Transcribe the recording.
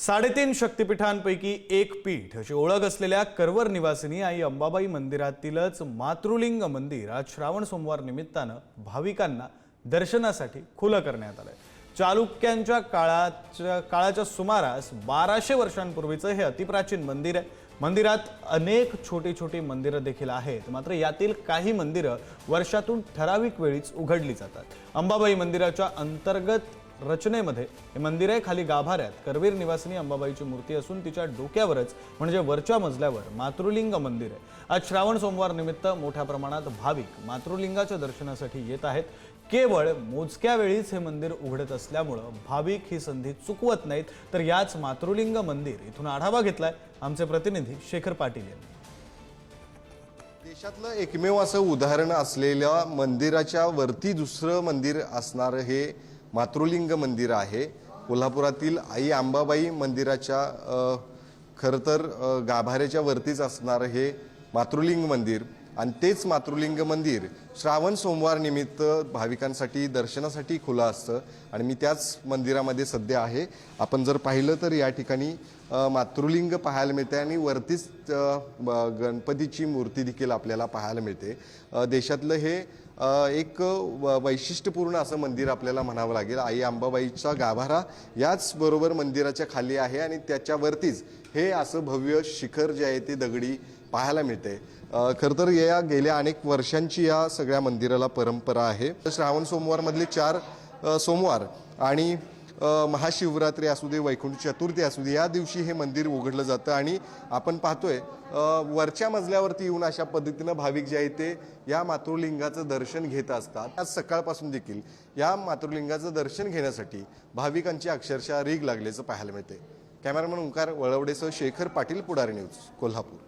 साडेतीन शक्तिपीठांपैकी एक पीठ अशी ओळख असलेल्या करवर निवासिनी आई अंबाबाई मंदिरातीलच मातृलिंग मंदिर आज श्रावण सोमवार निमित्तानं भाविकांना दर्शनासाठी खुलं करण्यात आलंय. चालुक्यांच्या काळाच्या काळाच्या सुमारास बाराशे वर्षांपूर्वीचं हे अतिप्राचीन मंदिर आहे. मंदिरात अनेक छोटी छोटी मंदिरं देखील आहेत. मात्र यातील काही मंदिरं वर्षातून ठराविक वेळीच उघडली जातात. अंबाबाई मंदिराच्या अंतर्गत रचनेमध्ये. हे मंदिर आहे खाली गाभाऱ्यात. करवीर निवासिनी अंबाबाईची मूर्ती असून तिच्या डोक्यावरच म्हणजे वरच्या मजल्यावर मातृलिंग मंदिर. आहे आज श्रावण सोमवार निमित्त मोठ्या प्रमाणात भाविक मातृलिंगाच्या दर्शनासाठी येत आहेत. केवळ मोजक्या वेळीच हे मंदिर उघडत असल्यामुळं भाविक ही संधी चुकवत नाहीत. तर याच मातृलिंग मंदिर इथून आढावा घेतलाय आमचे प्रतिनिधी शेखर पाटील यांनी. देशातलं एकमेव असं उदाहरण असलेल्या मंदिराच्या वरती दुसरं मंदिर असणारं हे मातृलिंग मंदिर आहे. कोल्हापुरातील आई आंबाबाई मंदिराच्या खरं तर गाभाऱ्याच्या वरतीच असणारं हे मातृलिंग मंदिर. आणि तेच मातृलिंग मंदिर श्रावण सोमवार निमित्त भाविकांसाठी दर्शनासाठी खुलं असतं. आणि मी त्याच मंदिरामध्ये सध्या आहे. आपण जर पाहिलं तर या ठिकाणी मातृलिंग पाहायला मिळते आणि वरतीच गणपतीची मूर्ती देखील आपल्याला पाहायला मिळते. देशातलं हे एक व- वैशिष्ट्यपूर्ण असं मंदिर आपल्याला म्हणावं लागेल. आई अंबाबाईचा गाभारा याचबरोबर मंदिराच्या खाली आहे आणि त्याच्यावरतीच हे असं भव्य शिखर जे आहे ते दगडी पाहायला मिळते. खरं तर या गेल्या अनेक वर्षांची या सगळ्या मंदिराला परंपरा आहे. श्रावण सोमवारमधले चार सोमवार आणि महाशिवरात्री असू दे वैकुंठ चतुर्थी असू दे या दिवशी हे मंदिर उघडलं जातं आणि आपण पाहतोय वरच्या मजल्यावरती येऊन अशा पद्धतीनं भाविक जे आहेत ते या मातृलिंगाचं दर्शन घेत असतात. आज सकाळपासून देखील या मातृलिंगाचं दर्शन घेण्यासाठी भाविकांची अक्षरशः रीग लागल्याचं पाहायला मिळते कॅमेरामॅन ओंकार वळवडेसह शेखर पाटील पुढारी न्यूज कोल्हापूर.